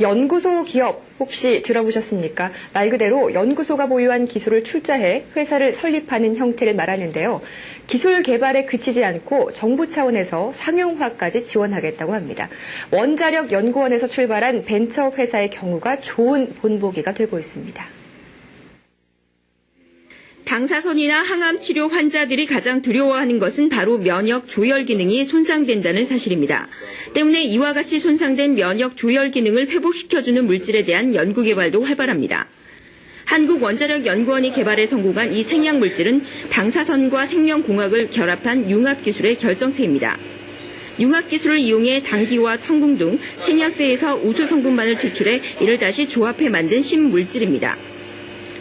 연구소 기업 혹시 들어보셨습니까? 말 그대로 연구소가 보유한 기술을 출자해 회사를 설립하는 형태를 말하는데요. 기술 개발에 그치지 않고 정부 차원에서 상용화까지 지원하겠다고 합니다. 원자력 연구원에서 출발한 벤처 회사의 경우가 좋은 본보기가 되고 있습니다. 방사선이나 항암 치료 환자들이 가장 두려워하는 것은 바로 면역 조혈 기능이 손상된다는 사실입니다. 때문에 이와 같이 손상된 면역 조혈 기능을 회복시켜주는 물질에 대한 연구 개발도 활발합니다. 한국원자력연구원이 개발에 성공한 이 생약 물질은 방사선과 생명공학을 결합한 융합 기술의 결정체입니다. 융합 기술을 이용해 당귀와 청궁 등 생약제에서 우수 성분만을 추출해 이를 다시 조합해 만든 신물질입니다.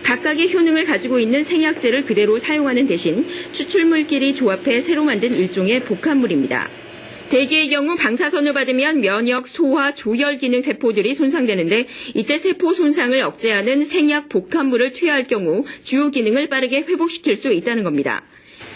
각각의 효능을 가지고 있는 생약제를 그대로 사용하는 대신 추출물끼리 조합해 새로 만든 일종의 복합물입니다. 대개의 경우 방사선을 받으면 면역, 소화, 조혈 기능 세포들이 손상되는데 이때 세포 손상을 억제하는 생약 복합물을 투여할 경우 주요 기능을 빠르게 회복시킬 수 있다는 겁니다.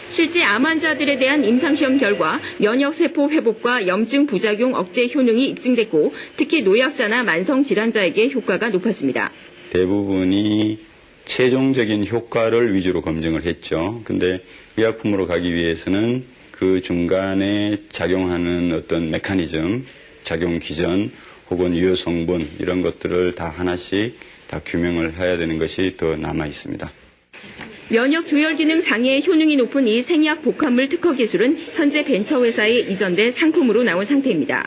실제 암 환자들에 대한 임상시험 결과 면역세포 회복과 염증 부작용 억제 효능이 입증됐고 특히 노약자나 만성질환자에게 효과가 높았습니다. 대부분이 최종적인 효과를 위주로 검증을 했죠. 근데 의약품으로 가기 위해서는 그 중간에 작용하는 어떤 메커니즘, 작용 기전 혹은 유효 성분 이런 것들을 다 하나씩 다 규명을 해야 되는 것이 더 남아 있습니다. 면역 조혈 기능 장애의 효능이 높은 이 생약 복합물 특허 기술은 현재 벤처 회사에 이전돼 상품으로 나온 상태입니다.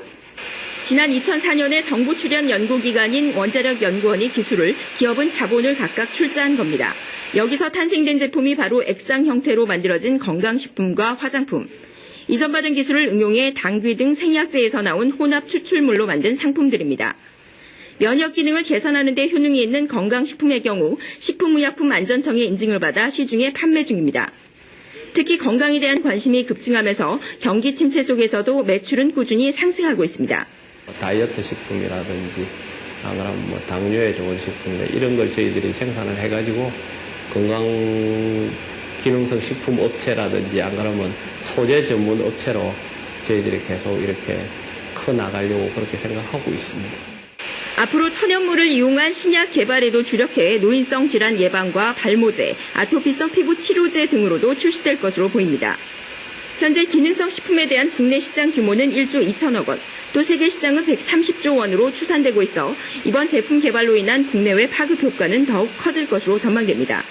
지난 2004년에 정부 출연 연구기관인 원자력 연구원이 기술을 기업은 자본을 각각 출자한 겁니다. 여기서 탄생된 제품이 바로 액상 형태로 만들어진 건강식품과 화장품. 이전 받은 기술을 응용해 당귀 등 생약제에서 나온 혼합 추출물로 만든 상품들입니다. 면역 기능을 개선하는 데 효능이 있는 건강식품의 경우 식품의약품 안전청의 인증을 받아 시중에 판매 중입니다. 특히 건강에 대한 관심이 급증하면서 경기 침체 속에서도 매출은 꾸준히 상승하고 있습니다. 다이어트 식품이라든지 안 그러면 뭐 당뇨에 좋은 식품들 이런 걸 저희들이 생산을 해가지고 건강 기능성 식품 업체라든지 안 그러면 소재 전문 업체로 저희들이 계속 이렇게 커 나가려고 그렇게 생각하고 있습니다. 앞으로 천연물을 이용한 신약 개발에도 주력해 노인성 질환 예방과 발모제, 아토피성 피부 치료제 등으로도 출시될 것으로 보입니다. 현재 기능성 식품에 대한 국내 시장 규모는 1조 2천억 원, 또 세계 시장은 130조 원으로 추산되고 있어 이번 제품 개발로 인한 국내외 파급 효과는 더욱 커질 것으로 전망됩니다.